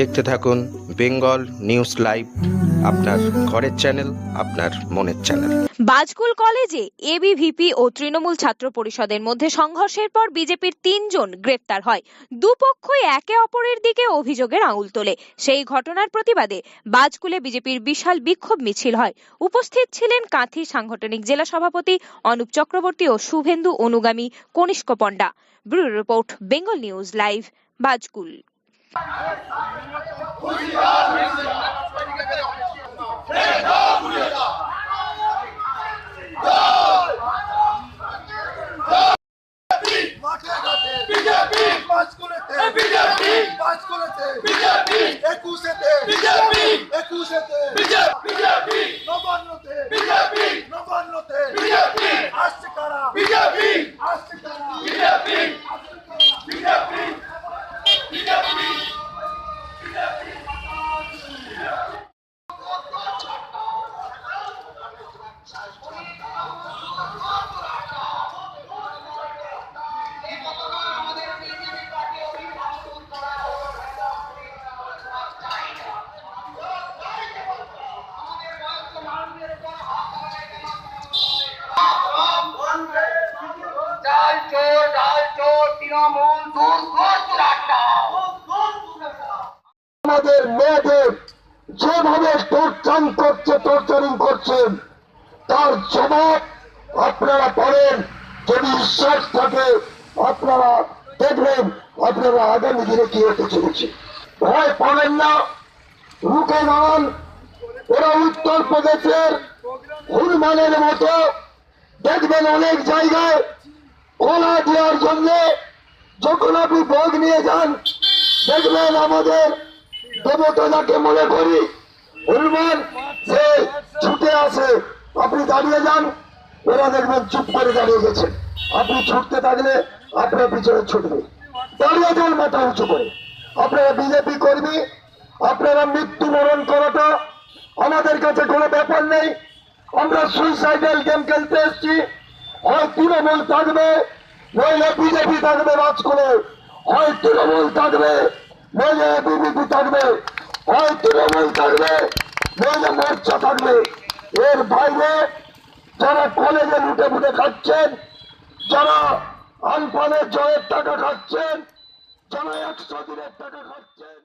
দেখতে থাকুন Bengal news live, আপনার ঘরের চ্যানেল, আপনার মনের চ্যানেল। বাজকুল কলেজে এবিভিপি ও তৃণমূল ছাত্র পরিষদের মধ্যে সংঘর্ষের পর বিজেপির তিনজন গ্রেফতার হয়। দুপক্ষই একে অপরের দিকে অভিযোগের আঙুল তোলে। সেই ঘটনার প্রতিবাদে বাজকুলে বিজেপির বিশাল বিক্ষোভ মিছিল হয়। উপস্থিত ছিলেন কাঁথি সাংগঠনিক জেলা সভাপতি অনুপ চক্রবর্তী ও শুভেন্দু অনুগামী, Kanishka Panda. Bureau report, Bengal news live, Bajkul. BJP! BJP! BJP! নবান্নতে BJP! নবান্নতে আমাদের মেয়েদের যেভাবে টর্চান করছে, টর্চারিং করছেন তার জবাব আপনারা পড়েন যদি বিশ্বাস থাকে, আপনারা দেখবেন, আপনারা আগামী দিনে কি হতে চলেছে। ভয় পাবেন না, রুখে দাঁড়ান। ওরা উত্তর প্রদেশের হনুমানের মতো দেখবেন অনেক জায়গায় খোলা দেওয়ার জন্য যখন আপনি ভোগ নিয়ে যান, দেখবেন আমাদের দেবতা যাকে মনে করি। হনুমান সে ছুটে আসে। আপনি দাঁড়িয়ে যান, ওরা দেখবেন চুপ করে দাঁড়িয়ে গেছে। আপনি ছুটতে থাকলে আপনার পিছনে ছুটবে। দাঁড়িয়ে যান মাথা উঁচু করে। আপনারা বিজেপি কর্মী, আপনারা মৃত্যু বরণ করাটা আমাদের কাছে কোনো ব্যাপার নেই। আমরা সুইসাইডাল গেম খেলতে এসেছি। হয় তৃণমূল থাকবে নইলে বিজেপি থাকবে রাজ করে হয় তৃণমূল থাকবে নইলে বিজেপি থাকবে, হয় তৃণমূল থাকবে নইলে মোর্চা থাকবে। এর বাইরে যারা কলেজে লুটে ফুটে খাচ্ছেন, যারা আলফানের জয়ের টাকা খাচ্ছেন, যারা একশো দিনের টাকা খাচ্ছেন